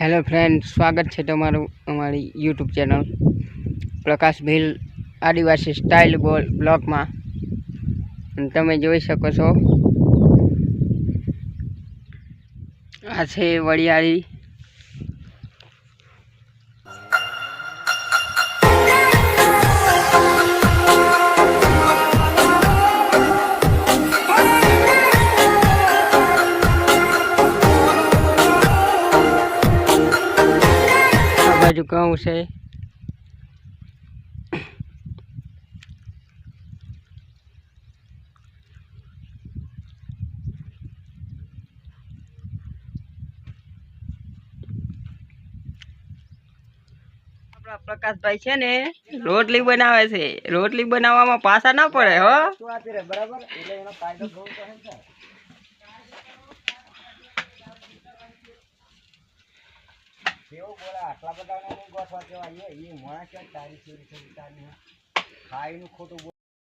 hello friend સ્વાગત છે તમારું અમારી YouTube channel Prakash Bhil Adivasi style બોલ બ્લોકમાં તમે જોઈ શકો છો આ છે વડિયાળી જો કહો છે આપડા પ્રકાશભાઈ છે ને રોટલી બનાવે છે રોટલી બનાવવામાં પાછા ના પડે હો તો આતે બરાબર એટલે એનો ફાયદો જોતો હે સર તેઓ બોલા આટલા બધાને નહીં ગોઠવા કહેવાય એ મોણા ક્યાં તારી ચોરી કરી તારી ખાઈનું ખોટું